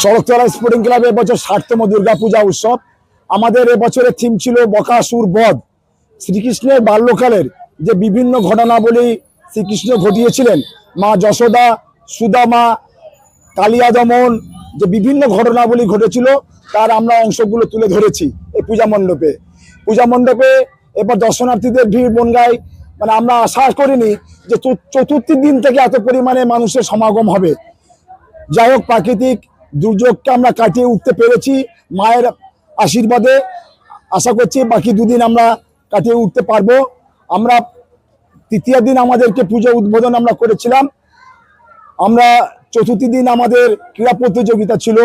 চড়কতলা sporting ক্লাবে এবছর ষাটতম দুর্গাপূজা উৎসব। আমাদের এবছরের থিম ছিল বকাসুর বধ। শ্রীকৃষ্ণের বাল্যকালের যে বিভিন্ন ঘটনাবলী শ্রীকৃষ্ণ ঘটিয়েছিলেন, মা যশোদা, সুদামা কালিয়া দমন যে বিভিন্ন ঘটনাবলী ঘটেছিল, তার আমরা অংশগুলো তুলে ধরেছি এই পূজা মণ্ডপে। পূজা মণ্ডপে এবার দর্শনার্থীদের ভিড় বনগায় মানে আমরা আশা করিনি যে চতু- চতুর্থী দিন থেকে এত পরিমাণে মানুষের সমাগম হবে। যাই হোক, প্রাকৃতিক দুর্যোগকে আমরা কাটিয়ে উঠতে পেরেছি মায়ের আশীর্বাদে। আশা করছি বাকি দুদিন আমরা কাটিয়ে উঠতে পারব। আমরা তৃতীয় দিন আমাদেরকে পুজো উদ্বোধন আমরা করেছিলাম। আমরা চতুর্থী দিন আমাদের ক্রীড়া প্রতিযোগিতা ছিল।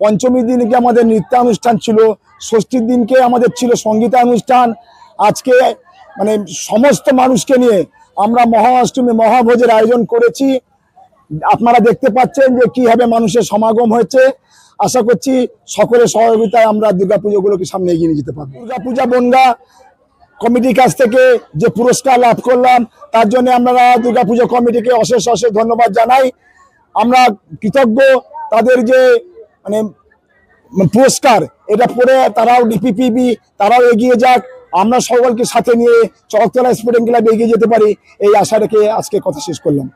পঞ্চমী দিনকে আমাদের নৃত্যানুষ্ঠান ছিল। ষষ্ঠীর দিনকে আমাদের ছিল সঙ্গীতানুষ্ঠান। আজকে মানে সমস্ত মানুষকে নিয়ে আমরা মহাষ্টমী মহাভোজের আয়োজন করেছি। আপনারা দেখতে পাচ্ছেন যে কীভাবে মানুষের সমাগম হয়েছে। আশা করছি সকলের সহযোগিতায় আমরা দুর্গাপুজোগুলোকে সামনে এগিয়ে নিয়ে যেতে পারব। দুর্গাপূজা বনগা কমিটির কাছ থেকে যে পুরস্কার লাভ করলাম, তার জন্য আমরা দুর্গাপুজো কমিটিকে অশেষ অশেষ ধন্যবাদ জানাই। আমরা কৃতজ্ঞ তাদের যে মানে পুরস্কার, এটা পরে তারাও ডিপিপিবি, তারাও এগিয়ে যাক। আমরা সকলকে সাথে নিয়ে চকতলা স্পোর্টিং ক্লাব এগিয়ে যেতে পারি, এই আশা রেখে আজকে কথা শেষ করলাম।